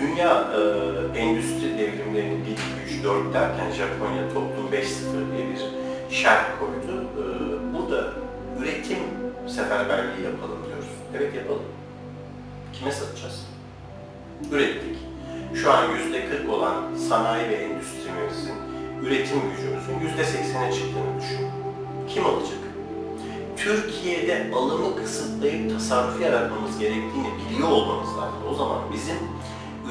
dünya e, endüstri devrimlerini 1, 2, 3, 4 derken Japonya toplum 5.0 diye bir şerh koydu. E, burada üretim seferberliği yapalım diyoruz. Evet yapalım. Kime satacağız? Ürettik. Şu an yüzde 40 olan sanayi ve endüstrimizin, üretim gücümüzün yüzde 80'e çıktığını düşün. Kim alacak? Türkiye'de alımı kısıtlayıp tasarruf yaratmamız gerektiğini biliyor olmamız lazım. O zaman bizim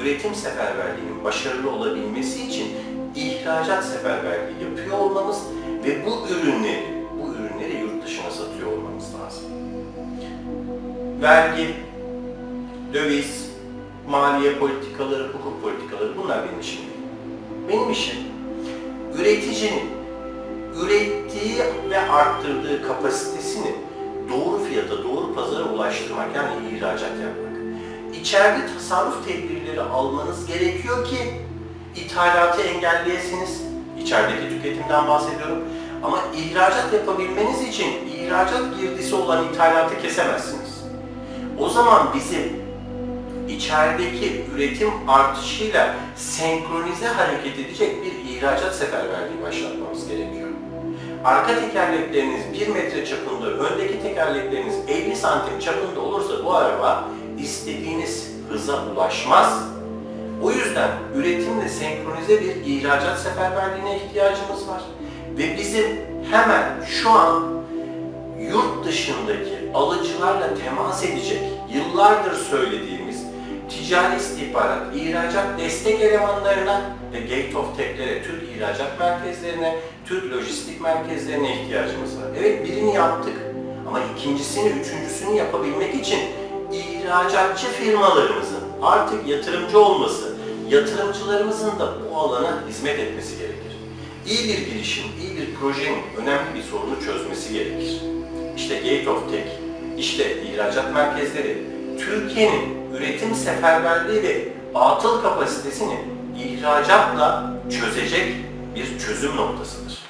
üretim seferberliğinin başarılı olabilmesi için ihracat seferberliği yapıyor olmamız ve bu ürünleri, bu ürünleri yurt dışına satıyor olmamız lazım. Vergi, döviz, maliye politikaları, hukuk politikaları bunlar benim işim değil. Benim işim üreticinin ürettiği ve arttırdığı kapasitesini doğru fiyata, doğru pazara ulaştırmak yani ihracat yapmak. İçeride tasarruf tedbirleri almanız gerekiyor ki ithalatı engelleyesiniz. İçerideki tüketimden bahsediyorum. Ama ihracat yapabilmeniz için ihracat girdisi olan ithalatı kesemezsiniz. O zaman bizim içerideki üretim artışıyla senkronize hareket edecek bir ihracat seferberliği başlatmamız gerekiyor. Arka tekerlekleriniz 1 metre çapında, öndeki tekerlekleriniz 50 santim çapında olursa bu araba istediğiniz hıza ulaşmaz. O yüzden üretimle senkronize bir ihracat seferberliğine ihtiyacımız var. Ve bizim hemen şu an yurt dışındaki alıcılarla temas edecek, yıllardır söylediğimiz ticari istihbarat, ihracat destek elemanlarına ve Gate of Tech'lere, Türk ihracat merkezlerine, Türk lojistik merkezlerine ihtiyacımız var. Evet birini yaptık ama ikincisini, üçüncüsünü yapabilmek için ihracatçı firmalarımızın artık yatırımcı olması, yatırımcılarımızın da bu alana hizmet etmesi gerekir. İyi bir girişim, iyi bir projenin önemli bir sorunu çözmesi gerekir. İşte Gate of Tech, işte ihracat merkezleri, Türkiye'nin üretim seferberliği ve atıl kapasitesini ihracatla çözecek bir çözüm noktasıdır.